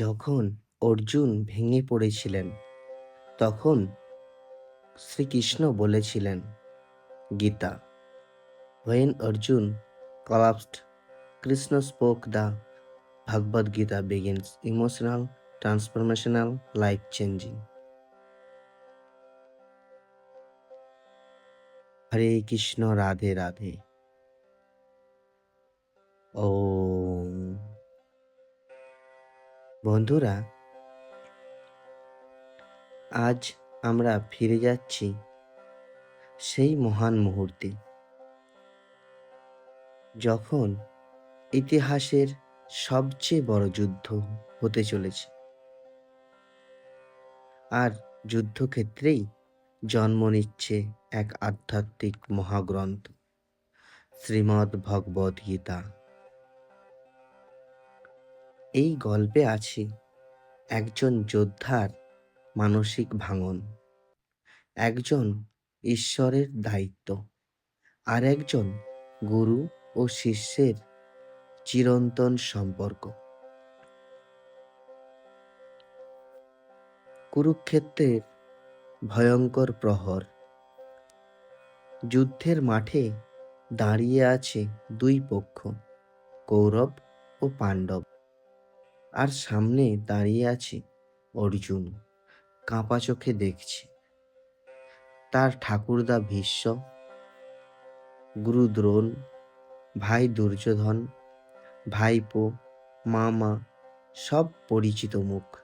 যখন অর্জুন ভেঙে পড়েছিলেন, তখন শ্রীকৃষ্ণ বলেছিলেন, Gita when Arjun collapsed Krishna spoke the Bhagavad Gita begins emotional transformational life changing Hare Krishna Radhe Radhe ও বন্ধুরা, আজ আমরা ফিরে যাচ্ছি সেই মহান মুহূর্তে। যখন ইতিহাসের সবচেয়ে বড় যুদ্ধ হতে চলেছে, আর যুদ্ধক্ষেত্রেই জন্ম নিচ্ছে এক আধ্যাত্মিক মহাগ্রন্থ, শ্রীমদ্ ভগবদ গীতা। এই গল্পে আছে। একজন যোদ্ধার মানসিক ভাঙন। একজন ঈশ্বরের দায়িত্ব। আর একজন গুরু ও শিষ্যের চিরন্তন সম্পর্ক। কুরুক্ষেত্রের ভয়ঙ্কর প্রহর। যুদ্ধের মাঠে দাঁড়িয়ে আছে দুই পক্ষ, কৌরব ও পাণ্ডব। আর সামনে দাঁড়িয়ে আছে অর্জুন। কাঁপা চোখে দেখছে। তার ঠাকুরদা ভীষ্ম গুরু দ্রোণ ভাই দুর্যোধন, ভাইপো, মামা, সব পরিচিত মুখ।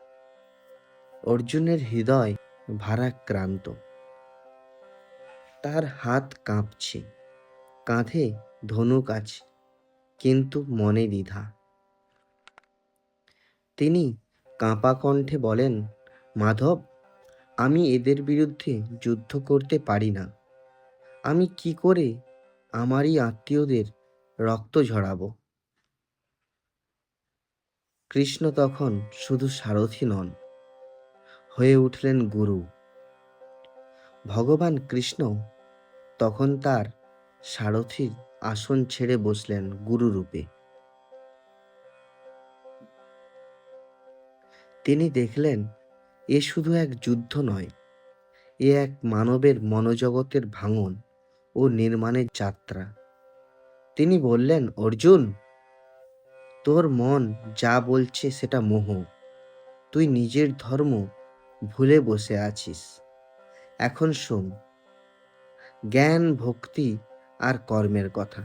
অর্জুনের হৃদয় ভারাক্রান্ত। তার হাত কাঁপছে, কাঁধে ধনুক আছে, কিন্তু মনে দ্বিধা। তিনি কাঁপা কণ্ঠে বলেন, মাধব, আমি এদের বিরুদ্ধে যুদ্ধ করতে পারি না। আমি কি করে আমারই আত্মীয়দের রক্ত ঝরাব? কৃষ্ণ তখন শুধু সারথি নন, হয়ে উঠলেন গুরু। ভগবান কৃষ্ণ তখন তার সারথির আসন ছেড়ে বসলেন গুরু তিনি দেখলেন, এ শুধু এক যুদ্ধ নয়, এ এক মানবের মনোজগতের ভাঙন ও নির্মাণের যাত্রা। তিনি বললেন, অর্জুন, তোর মন যা বলছে সেটা মোহ। তুই নিজের ধর্ম ভুলে বসে আছিস। এখন শোন, জ্ঞান, ভক্তি আর কর্মের কথা।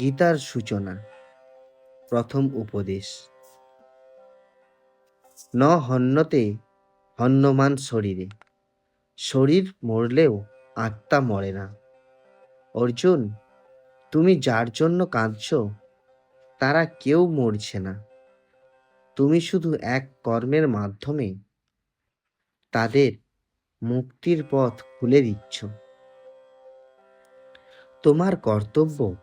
গীতার সূচনা, প্রথম উপদেশ। ন হন্যতে হন্যমান শরীরে। শরীর মরলেও আত্মা মরে না। অর্জুন, তুমি যার জন্য কাঁদছ, তারা কেউ মরছে না। তুমি শুধু এক কর্মের মাধ্যমে তাদের মুক্তির পথ খুলে দিচ্ছ। তোমার কর্তব্য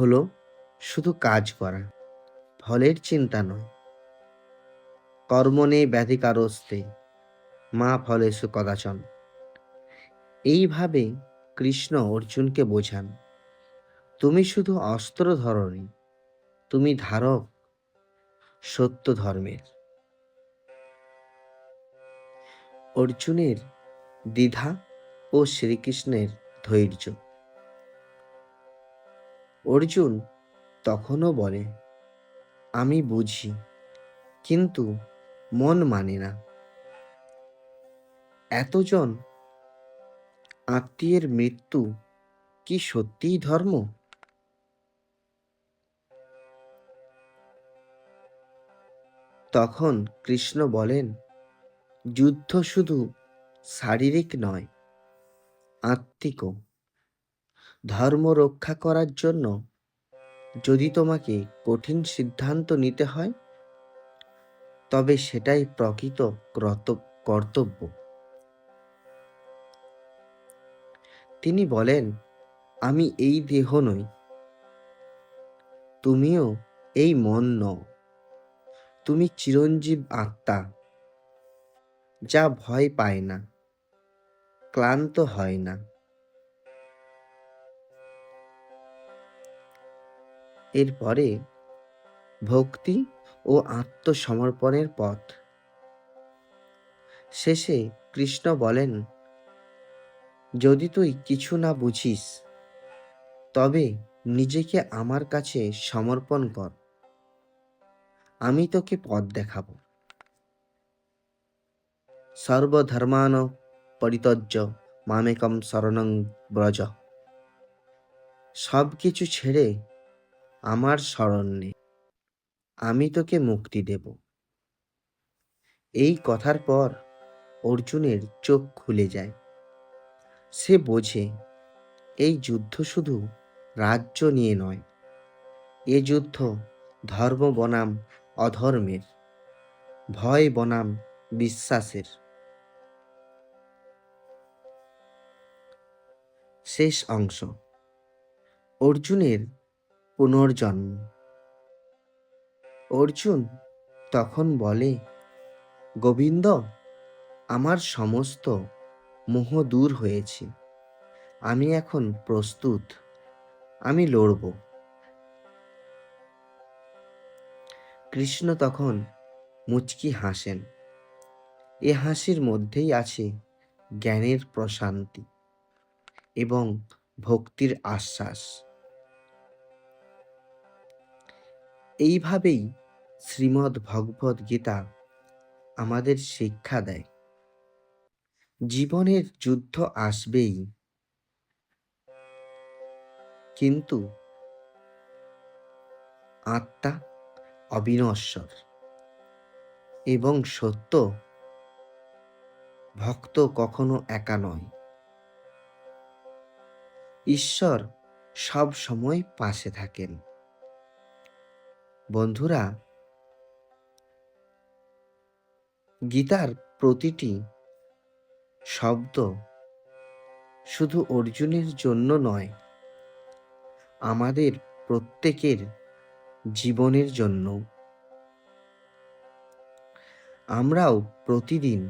হলো শুধু কাজ করা, ফলের চিন্তা নয়। কর্মণে ব্যাধিকারস্তে মা ফলেষু কদাচন। এইভাবে কৃষ্ণ অর্জুনকে বোঝান। তুমি শুধু অস্ত্র ধরনি, তুমি ধারক সত্য ধর্মের। অর্জুনের দ্বিধা ও শ্রীকৃষ্ণের ধৈর্য। অর্জুন তখনও বলে, আমি বুঝি, কিন্তু মন মানে না। এতজন আত্মীয়ের মৃত্যু কি সত্যিই ধর্ম? তখন কৃষ্ণ বলেন, যুদ্ধ শুধু শারীরিক নয়, আত্মিকও। ধর্ম রক্ষা করার জন্য যদি তোমাকে কঠিন সিদ্ধান্ত নিতে হয় তবে সেটাই প্রকৃত কর্তব্য। তিনি বলেন, আমি এই দেহ নই। তুমিও এই মন নও। তুমি চিরঞ্জীব আত্মা, যা ভয় পায় না, ক্লান্ত হয় না। এরপরে ভক্তি ও আত্মসমর্পণের পথ। শেষে কৃষ্ণ বলেন, যদি তুই কিছু না বুঝিস, তবে নিজেকে আমার কাছে সমর্পণ কর। আমি তোকে পথ দেখাবো। সর্বধর্মান পরিতজ্য মামেকম শরণং ব্রজ। সব কিছু ছেড়ে আমার শরণ নে। আমি তোকে মুক্তি দেব। এই কথার পর অর্জুনের চোখ খুলে যায়। সে বোঝে, এই যুদ্ধ শুধু রাজ্য নিয়ে নয়, এ যুদ্ধ ধর্ম বনাম অধর্মের, ভয় বনাম বিশ্বাসের। শেষ অংশ। অর্জুনের পুনর্জন্ম। অর্জুন তখন বলে, গোবিন্দ, আমার সমস্ত মোহ দূর হয়েছে। আমি এখন প্রস্তুত। আমি লড়ব। কৃষ্ণ তখন মুচকি হাসেন। এ হাসির মধ্যেই আছে জ্ঞানের প্রশান্তি এবং ভক্তির আশ্বাস। এইভাবেই শ্রীমদ্ ভগবদ গীতা আমাদের শিক্ষা দেয়। জীবনের যুদ্ধ আসবেই। কিন্তু আত্মা অবিনশ্বর এবং সত্য ভক্ত কখনো একা নয়। ঈশ্বর সব সময় পাশে থাকেন। বন্ধুরা, গীতার প্রতিটি শব্দ শুধু অর্জুনের জন্য নয়, আমাদের প্রত্যেকের জীবনের জন্য আমরাও প্রতিদিন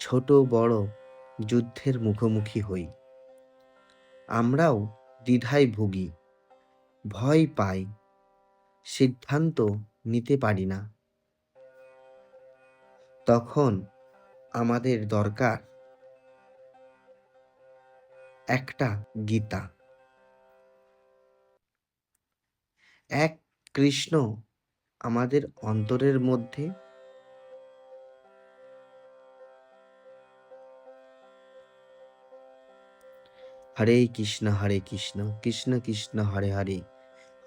ছোট বড় যুদ্ধের মুখোমুখি হই। আমরাও দ্বিধায় ভুগি, ভয় পাই সিদ্ধান্ত নিতে পারি না। তখন আমাদের দরকার একটা গীতা। এক কৃষ্ণ আমাদের অন্তরের মধ্যে হরে কৃষ্ণ হরে কৃষ্ণ কৃষ্ণ কৃষ্ণ, হরে হরে।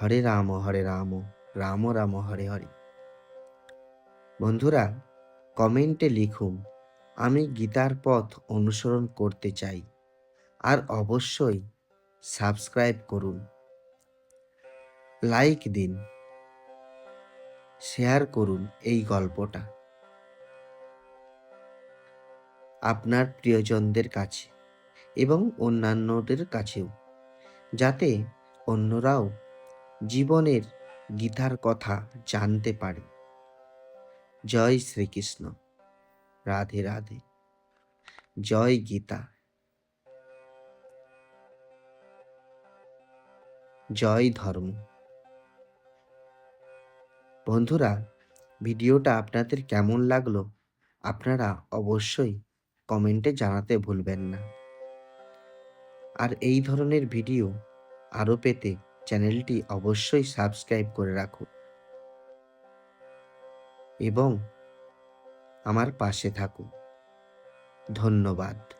হরে রাম হরে রাম রাম রাম, হরে হরে। বন্ধুরা, কমেন্টে লিখুন, আমি গীতার পথ অনুসরণ করতে চাই, আর অবশ্যই সাবস্ক্রাইব করুন। লাইক দিন, শেয়ার করুন এই গল্পটা। আপনার প্রিয়জনদের কাছে এবং অন্যান্যদের কাছেও, যাতে অন্যরাও জীবনের গীতার কথা জানতে পারে। জয় শ্রীকৃষ্ণ। রাধে রাধে। জয় গীতা। জয় ধর্ম। বন্ধুরা, ভিডিওটা আপনাদের কেমন লাগল আপনারা অবশ্যই কমেন্টে জানাতে ভুলবেন না। আর এই ধরনের ভিডিও আরও পেতে চ্যানেলটি অবশ্যই সাবস্ক্রাইব করে রাখুন। এবং আমার পাশে থাকুন। ধন্যবাদ।